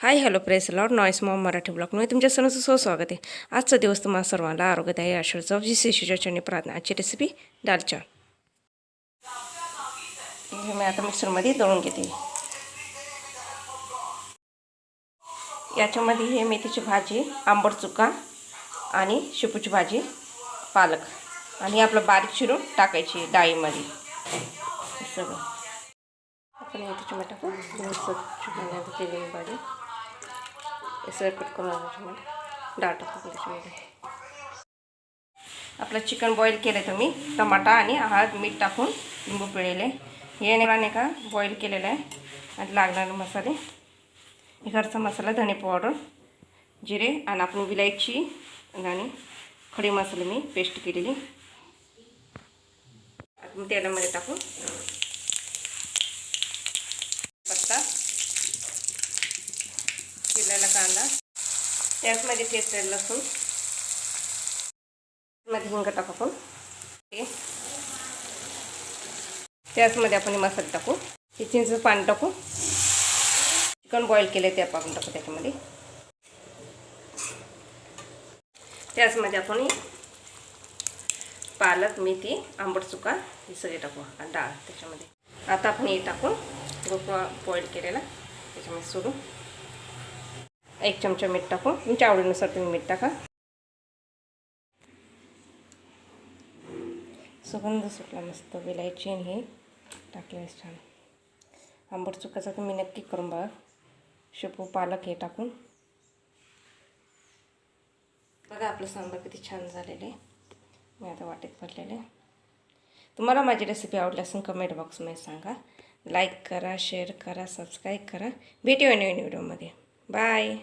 हाय hello press Lord noise mom Marathi ब्लॉगमध्ये तुमच्या सणाचं स्वागत आहे आजचा दिवस तुम्हाला सर्वांना आरोग्यदायी आशीर्वाद जी शिशुच्या प्रार्थना आजची रेसिपी डालचा हे मी आता मिक्सरमध्ये दळून घेते याच्यामध्ये हे मेथीची भाजी आंबट चुका आणि शेपूची भाजी पालक आणि आपलं बारीक चिरून टाकायची डाळीमध्ये सगळं आपण इथे टाकू केलेली भाजी सर सगळं करून डाळ टाकू त्याच्यामध्ये आपलं चिकन बॉईल केलं आहे तुम्ही. टमाटा आणि हळद मीठ टाकून लिंबू पिळेले हे नाही का बॉईल केलेलं आहे. आणि लागणारे मसाले. घरचा मसाला धणे पावडर जिरे आणि आपण विलायची आणि खडे मसाले मी पेस्ट केलेली. तेलामध्ये टाकू. पत्ता. चिरलेला कांदा. त्याचमध्ये ठेचलेलं लसूण. मध्ये हिंग टाकू आपण ते त्याचमध्ये आपण मसाले टाकू. हे चिंच पाणी टाकू. चिकन बॉईल केले ते आपण टाकू त्याच्यामध्ये. त्याचमध्ये आपण पालक मेथी आंबट चुका हे सगळे टाकू. डाळ त्याच्यामध्ये. आता आपण हे टाकून गोपा बॉईल केलेला. त्याच्यामध्ये सोडू एक चमचा मीठ टाकू तुमच्या आवडीनुसार तुम्ही मीठ टाका. सुगंध सुटला मस्त विलायची आणि हे टाकले छान. आंबट चुकाचा तुम्ही नक्की करून बघा. शेपू पालक हे टाकून. बघा आपलं सांबार किती छान झालेलं. आहे मी आता वाटेत भरलेलं आहे तुम्हाला माझी रेसिपी आवडली असून कमेंट बॉक्समध्ये सांगा. लाईक करा शेअर करा सबस्क्राईब करा. भेटूया नवीन व्हिडिओमध्ये बाय